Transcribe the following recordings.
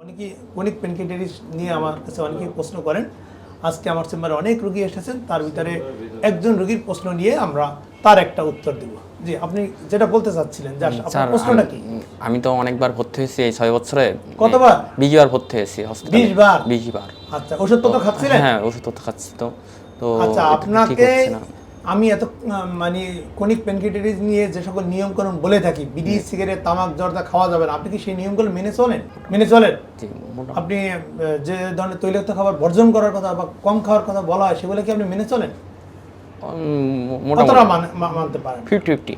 অনেকে অনেক পেনকিটারিস নিয়ে আমার কাছে অনেকে প্রশ্ন করেন। আজকে আমার চেম্বারে অনেক রোগী এসেছেন তার ভিতরে একজন রোগীর প্রশ্ন নিয়ে আমরা তার একটা উত্তর দেব। জি আপনি যেটা বলতে চাচ্ছিলেন যে আপনার প্রশ্নটা আমি- কি? আমি তো অনেকবার ভর্তি হয়েছি এই ছয় বছরে। কতবার? বিশ বার ভর্তি হয়েছি হসপিটালে 20 বার? বিশ বার আচ্ছা ওষুধপত্র খাচ্ছিলেন? হ্যাঁ ওষুধ তো খাচ্ছি তো। তো আচ্ছা আপনাকে। আমি এত মানে কনিক পেনকিটারিস নিয়ে যে সকল নিয়মকানুন বলে থাকি বিড়ি সিগারেট তামাক জর্দা খাওয়া যাবে না। আপনি কি সেই নিয়মগুলো মেনে চলেন? মেনে চলেন? আপনি যে ধরনের তৈলাক্ত খাবার বর্জন করার কথা বা কম খাওয়ার কথা বলা হয় সেগুলো কি আপনি মেনে চলেন? কতটা মানে- মানতে পারেন। Fifty fifty.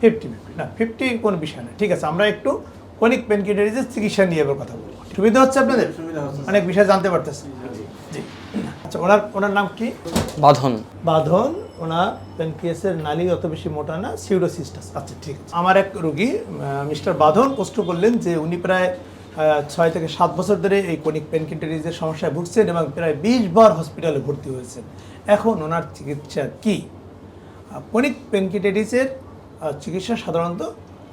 ফিফটি ফিফটি না ফিফটি কোনো বিষয় না। ঠিক আছে আমরা একটু কনিক পেনকিটারিজের চিকিৎসা নিয়ে এবার কথা বলব। সুবিধা হচ্ছে আপনাদের? অনেক বিষয় জানতে পারতেছে জি। আচ্ছা ওনার ওনার নাম কি? বাঁধন। বাঁধন। ওনার পেনক্রিয়াসের নালি অত বেশি মোটা না সিউডোসিস্টাস আচ্ছা ঠিক আছে। আমার এক রোগী মিস্টার বাঁধন প্রশ্ন করলেন যে উনি প্রায় ছয় থেকে সাত বছর ধরে এই কনিক পেনকিটারিজের সমস্যায় ভুগছেন এবং প্রায় বিশ বার হসপিটালে ভর্তি হয়েছেন। এখন ওনার চিকিৎসা কি? কনিক পেনকিটাইটিসের চিকিৎসা সাধারণত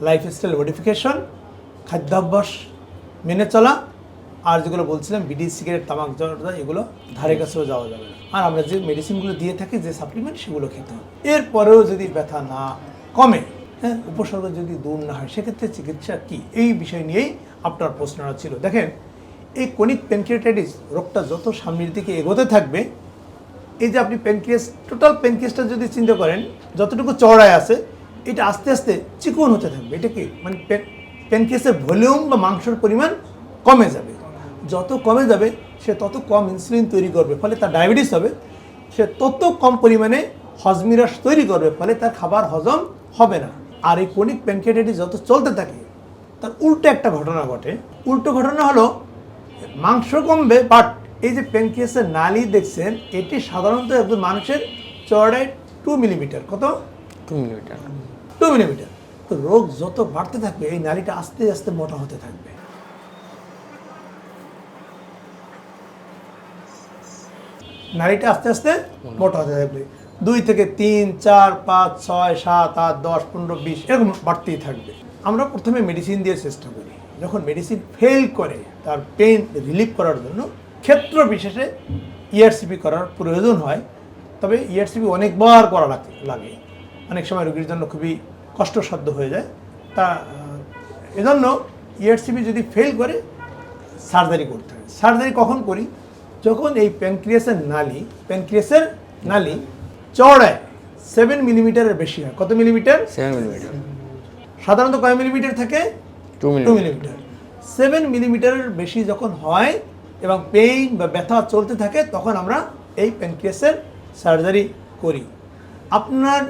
লাইফস্টাইল মডিফিকেশন খাদ্যাভ্যাস মেনে চলা আর যেগুলো বলছিলাম বিডি সিগারেট তামাক জর্দা এগুলো ধারে কাছেও যাওয়া যাবে না। আর আমরা যে মেডিসিনগুলো দিয়ে থাকি যে সাপ্লিমেন্ট সেগুলো খেতে হবে। এরপরেও যদি ব্যথা না কমে হ্যাঁ উপসর্গ যদি দূর না হয় সেক্ষেত্রে চিকিৎসা কি? এই বিষয় নিয়েই আপনার প্রশ্নটা ছিল। দেখেন এই কনিক পেনক্রিয়াটাইটিস রোগটা যত সামনের দিকে এগোতে থাকবে এই যে আপনি প্যানক্রিয়াস টোটাল প্যানক্রিয়াসটা যদি চিন্তা করেন যতটুকু চড়ায় আছে এটা আস্তে আস্তে চিকন হতে থাকবে। এটা কি? মানে প্যানক্রিয়াসের ভলিউম বা মাংসের পরিমাণ কমে যাবে। যত কমে যাবে সে তত কম ইনসুলিন তৈরি করবে। ফলে তার ডায়াবেটিস হবে সে তত কম পরিমাণে হজমিরাস তৈরি করবে ফলে তার খাবার হজম হবে না। আর এই কোনিক প্যানক্রিয়াটাইটিস যত চলতে থাকে তার উল্টো একটা ঘটনা ঘটে। উল্টো ঘটনা হলো মাংস কমবে বাট এই যে প্যানক্রিয়াসের নালি দেখছেন এটি সাধারণত একজন মানুষের চড়ায় টু মিলিমিটার কত? টু মিলিমিটার টু মিলিমিটার তো রোগ যত বাড়তে থাকবে এই নালিটা আস্তে আস্তে মোটা হতে থাকবে। নালিটা আস্তে আস্তে মোটা হতে থাকবে। দুই থেকে তিন, চার, পাঁচ, ছয়, সাত, আট, দশ, পনেরো, বিশ, এরকম বাড়তেই থাকবে। আমরা প্রথমে মেডিসিন দিয়ে চেষ্টা করি। যখন মেডিসিন ফেল করে, তার পেন রিলিফ করার জন্য ক্ষেত্র বিশেষে ইআরসিপি করার প্রয়োজন হয়। তবে ইআরসিপি অনেকবার করা লাগে অনেক সময় রোগীর জন্য খুবই কষ্টসাধ্য হয়ে যায়। তা এজন্য ইআরসিপি যদি ফেল করে সার্জারি করতে হয়। সার্জারি কখন করি? যখন এই প্যানক্রিয়াসের নালি প্যানক্রিয়াসের নালি চড়ায় সেভেন মিলিমিটারের বেশি হয়। কত মিলিমিটার সেভেন মিলিমিটার সাধারণত কয় মিলিমিটার থাকে? টু মিলিমিটার সেভেন মিলিমিটারের বেশি যখন হয় এবং পেইন বা ব্যথা চলতে থাকে তখন আমরা এই প্যানক্রিয়াসের সার্জারি করি। আপনার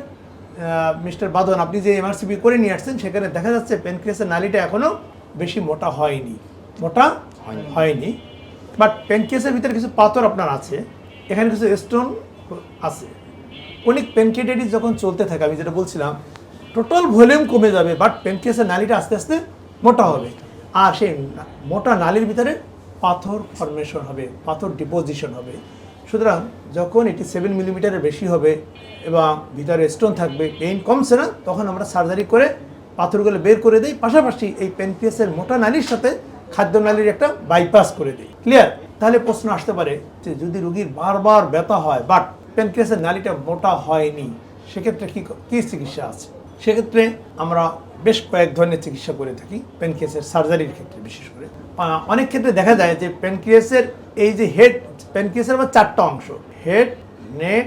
মিস্টার বাদন আপনি যে এমআরসিপি করে নিয়ে আসছেন সেখানে দেখা যাচ্ছে প্যানক্রিয়াসের নালিটা এখনও বেশি মোটা হয়নি। মোটা হয়নি। বাট প্যানক্রিয়াসের ভিতরে কিছু পাথর আপনার আছে, এখানে কিছু স্টোন আছে। অনেক প্যানক্রিয়াটাইটিস যখন চলতে থাকে, আমি যেটা বলছিলাম টোটাল ভলিউম কমে যাবে বাট প্যানক্রিয়াসের নালিটা আস্তে আস্তে মোটা হবে। আর সেই মোটা নালির ভিতরে পাথর ফর্মেশন হবে, পাথর ডিপোজিশন হবে। সুতরাং যখন এটি সেভেন মিলিমিটারের বেশি হবে এবং ভিতরে স্টোন থাকবে পেইন কমছে না, তখন আমরা সার্জারি করে পাথরগুলো বের করে দিই। পাশাপাশি এই প্যানক্রিয়াসের মোটা নালির সাথে খাদ্য নালির একটা বাইপাস করে দিই। ক্লিয়ার তাহলে প্রশ্ন আসতে পারে যে যদি রোগীর বারবার ব্যথা হয় বাট প্যানক্রিয়াসের নালিটা মোটা হয়নি, সেক্ষেত্রে কী কী চিকিৎসা আছে? সেক্ষেত্রে আমরা বেশ কয়েক ধরনের চিকিৎসা করে থাকি প্যানক্রিয়াসের সার্জারির ক্ষেত্রে বিশেষ করে। অনেক ক্ষেত্রে দেখা যায় যে প্যানক্রিয়াসের এই যে হেড প্যানক্রিয়াসের আবার চারটা অংশ হেড নেক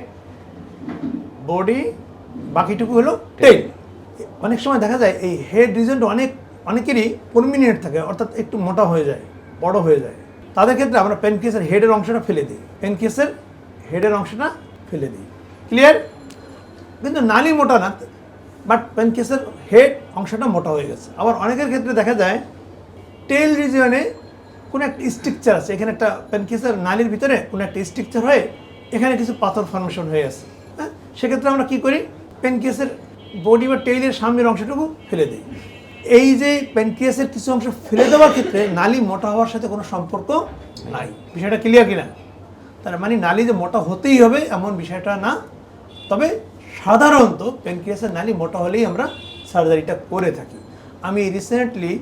বডি বাকিটুকু হলো টেল অনেক সময় দেখা যায় এই হেড রিজনটা অনেক অনেকেরই পরমিনেন্ট থাকে, অর্থাৎ একটু মোটা হয়ে যায়, বড় হয়ে যায়। তাদের ক্ষেত্রে আমরা প্যানক্রিয়াসের হেডের অংশটা ফেলে দিই। প্যানক্রিয়াসের হেডের অংশটা ফেলে দিই। ক্লিয়ার কিন্তু নালি মোটা না বাট প্যানকেসের হেড অংশটা মোটা হয়ে গেছে। আবার অনেকের ক্ষেত্রে দেখা যায় টেল রিজিয়নে কোনো একটা স্ট্রাকচার আছে, এখানে একটা প্যানকেসের নালির ভিতরে কোনো একটা স্ট্রাকচার হয়ে এখানে কিছু পাথর ফর্মেশন হয়ে আছে। হ্যাঁ? সেক্ষেত্রে আমরা কী করি? প্যানকেসের বডি বা টেইলের সামনের অংশটুকু ফেলে দিই। এই যে প্যানক্রিয়াসের কিছু অংশ ফেলে দেওয়ার ক্ষেত্রে নালি মোটা হওয়ার সাথে কোনো সম্পর্ক নাই। বিষয়টা ক্লিয়ার কিনা? তার মানে নালি যে মোটা হতেই হবে এমন বিষয়টা না। তবে সাধারণত প্যানক্রিয়াসের নালি মোটা হলেই আমরা সার্জারিটা করে থাকি। আমি রিসেন্টলি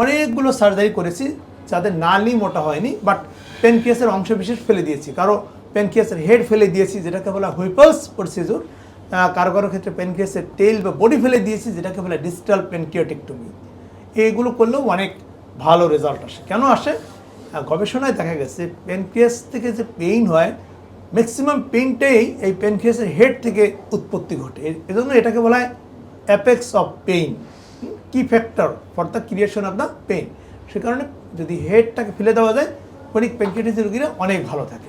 অনেকগুলো সার্জারি করেছি যাদের নালি মোটা হয়নি বাট পেনক্রিয়াসের অংশ বিশেষ ফেলে দিয়েছি। কারও পেনক্রিয়াসের হেড ফেলে দিয়েছি, যেটাকে বলা হুইপলস প্রসিজর কারও কারও ক্ষেত্রে পেনক্রিয়াসের তেল বা বডি ফেলে দিয়েছি, যেটাকে বলে ডিজিটাল পেনক্রিয়াটেকটমি এইগুলো করলেও অনেক ভালো রেজাল্ট আসে। কেন আসে? গবেষণায় দেখা গেছে পেনক্রিয়াস থেকে যে পেইন হয় ম্যাক্সিমাম পেইনটাই এই পেনক্রিয়াসের হেড থেকে উৎপত্তি ঘটে। এজন্য এটাকে বলা হয় apex of pain key factor for the creation of the pain সে কারণে যদি হেডটাকে ফেলে দেওয়া যায় ক্রনিক পেনক্রিয়াটিস রোগীরা অনেক ভালো থাকে